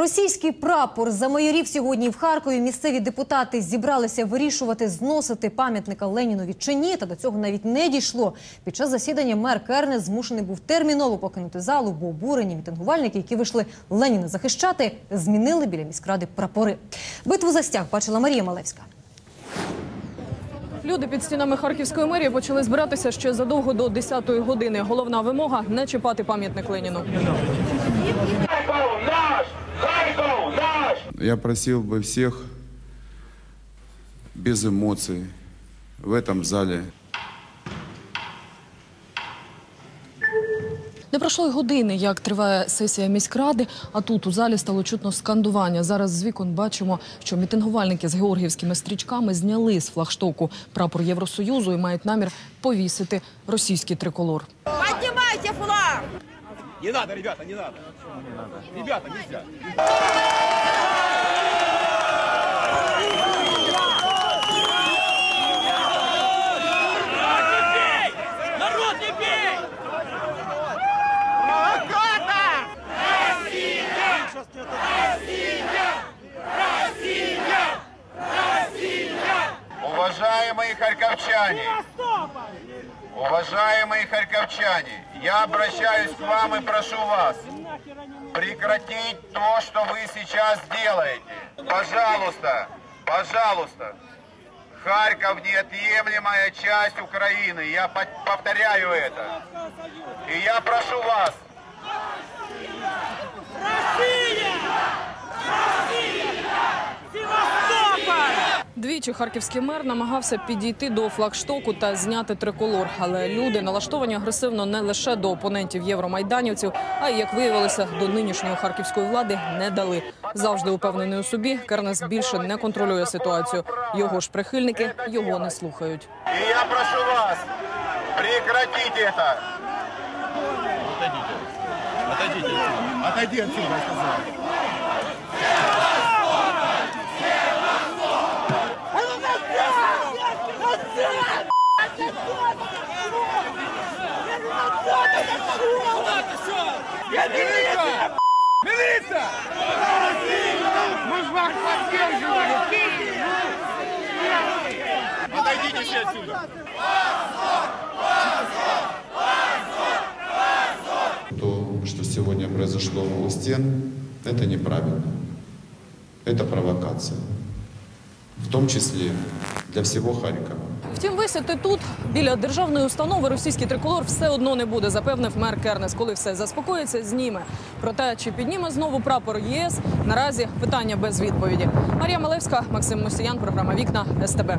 Російський прапор замайорів сьогодні в Харкові. Місцеві депутати зібралися вирішувати, зносити пам'ятника Ленінові чи ні. Та до цього навіть не дійшло. Під час засідання мер Кернес змушений був терміново покинути залу, бо обурені мітингувальники, які вийшли Леніна захищати, змінили біля міськради прапори. Битву за стяг бачила Марія Малевська. Люди під стінами Харківської мерії почали збиратися ще задовго до 10-ї години. Головна вимога не чіпати пам'ятник Леніну Я просил бы всех без эмоций в этом зале Не пройшло й години, як триває сесія міськради, а тут у залі стало чутно скандування. Зараз з вікон бачимо, що мітингувальники з георгіївськими стрічками зняли з флагштоку прапор Євросоюзу і мають намір повісити російський триколор. Поднимайте флаг! Не надо, ребята, не надо. Ребята, нельзя. Народ, Уважаемые харьковчане! Уважаемые харьковчане! Я обращаюсь к вам и прошу вас прекратить то, что вы сейчас делаете. Пожалуйста, пожалуйста. Харьков неотъемлемая часть Украины. Я по- повторяю это. И я прошу вас Двічі харківський мер намагався підійти до флагштоку та зняти триколор. Але люди налаштовані агресивно не лише до опонентів євромайданівців, а й як виявилося, до нинішньої харківської влади не дали. Завжди упевнений у собі, Кернес більше не контролює ситуацію. Його ж прихильники його не слухають. И я прошу вас прекратить это. Отойдите. Отойди отсюда, я сказал. Милиция! Мы же вас поддерживали! Отойдите все отсюда! То, что сегодня произошло у стен, это неправильно. Это провокация. В том числе для всего Харькова. Втім, висити тут біля державної установи російський триколор все одно не буде, запевнив мер Кернес. Коли все заспокоїться, зніме. Проте чи підніме знову прапор ЄС? Наразі питання без відповіді. Марія Малевська, Максим Мусіян, програма Вікна СТБ.